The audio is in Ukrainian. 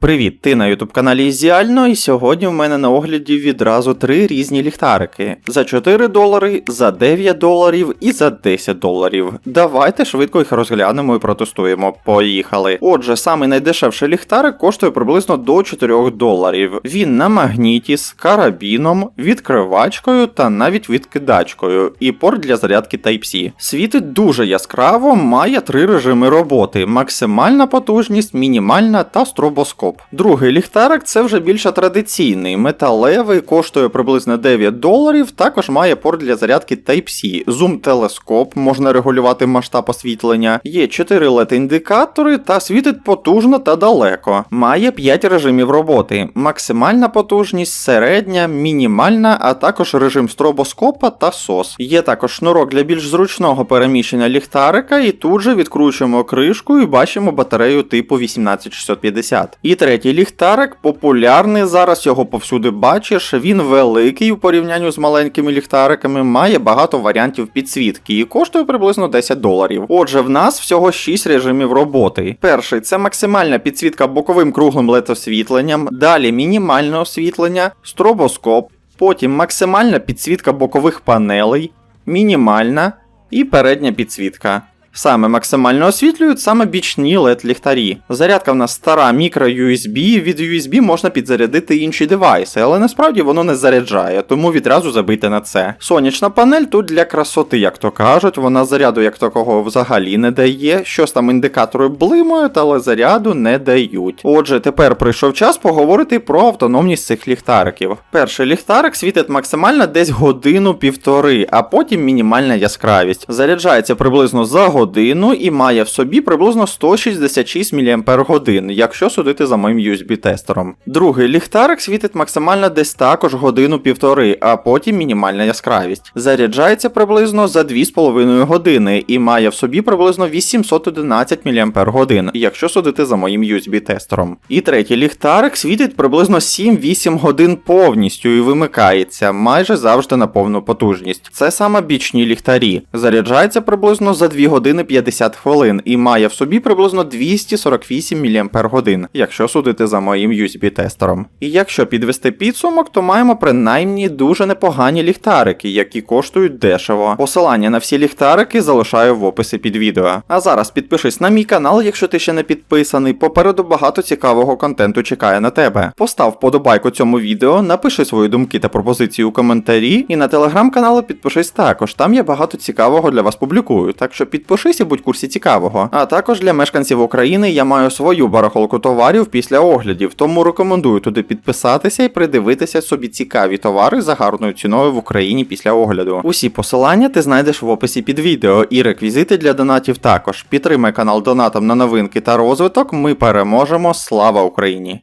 Привіт, ти на ютуб каналі Ізіально, і сьогодні в мене на огляді відразу три різні ліхтарики: за 4 долари, за 9 доларів і за 10 доларів. Давайте швидко їх розглянемо і протестуємо. Поїхали. Отже, самий найдешевший ліхтарик коштує приблизно до 4 доларів. Він на магніті з карабіном, відкривачкою та навіть відкидачкою, і порт для зарядки Type-C. Світить дуже яскраво, має три режими роботи: максимальна потужність, мінімальна та стробоскоп. Другий ліхтарик це вже більше традиційний, металевий, коштує приблизно 9 доларів, також має порт для зарядки Type-C, зум-телескоп, можна регулювати масштаб освітлення, є 4 LED-індикатори та світить потужно та далеко. Має 5 режимів роботи: максимальна потужність, середня, мінімальна, а також режим стробоскопа та SOS. Є також шнурок для більш зручного переміщення ліхтарика, і тут же відкручуємо кришку і бачимо батарею типу 18650. І третій ліхтарик, популярний зараз його повсюди бачиш. Він великий у порівнянні з маленькими ліхтариками, має багато варіантів підсвітки і коштує приблизно 10 доларів. Отже, в нас всього 6 режимів роботи. Перший це максимальна підсвітка боковим круглим LED освітленням, далі мінімальне освітлення, стробоскоп, потім максимальна підсвітка бокових панелей, мінімальна і передня підсвітка. Саме максимально освітлюють саме бічні LED ліхтарі. Зарядка в нас стара мікро USB, від USB можна підзарядити інші девайси, але насправді воно не заряджає, тому відразу забийте на це. Сонячна панель тут для красоти, як то кажуть, вона заряду як такого взагалі не дає. Щось там індикатори блимають, але заряду не дають. Отже, тепер прийшов час поговорити про автономність цих ліхтариків. Перший ліхтарик світить максимально десь годину-півтори, а потім мінімальна яскравість. Заряджається приблизно за годину годину і має в собі приблизно 166 мАч, якщо судити за моїм USB-тестером. Другий ліхтарик світить максимально десь також годину-півтори, а потім мінімальна яскравість. Заряджається приблизно за 2,5 години і має в собі приблизно 811 мАч, якщо судити за моїм USB-тестером. І третій ліхтарик світить приблизно 7-8 годин повністю і вимикається майже завжди на повну потужність. Це саме бічні ліхтарі. Заряджається приблизно за 2 години 50 хвилин і має в собі приблизно 248 мАч, якщо судити за моїм USB-тестером. І якщо підвести підсумок, то маємо принаймні дуже непогані ліхтарики, які коштують дешево. Посилання на всі ліхтарики залишаю в описі під відео. А зараз підпишись на мій канал, якщо ти ще не підписаний. Попереду багато цікавого контенту чекає на тебе. Постав вподобайку цьому відео, напиши свої думки та пропозиції у коментарі, і на телеграм-канал підпишись також. Там я багато цікавого для вас публікую, так що підпишись і будь курсі цікавого. А також для мешканців України я маю свою барахолку товарів після оглядів, тому рекомендую туди підписатися і придивитися собі цікаві товари за гарною ціною в Україні після огляду. Усі посилання ти знайдеш в описі під відео і реквізити для донатів також. Підтримай канал донатом на новинки та розвиток. Ми переможемо. Слава Україні!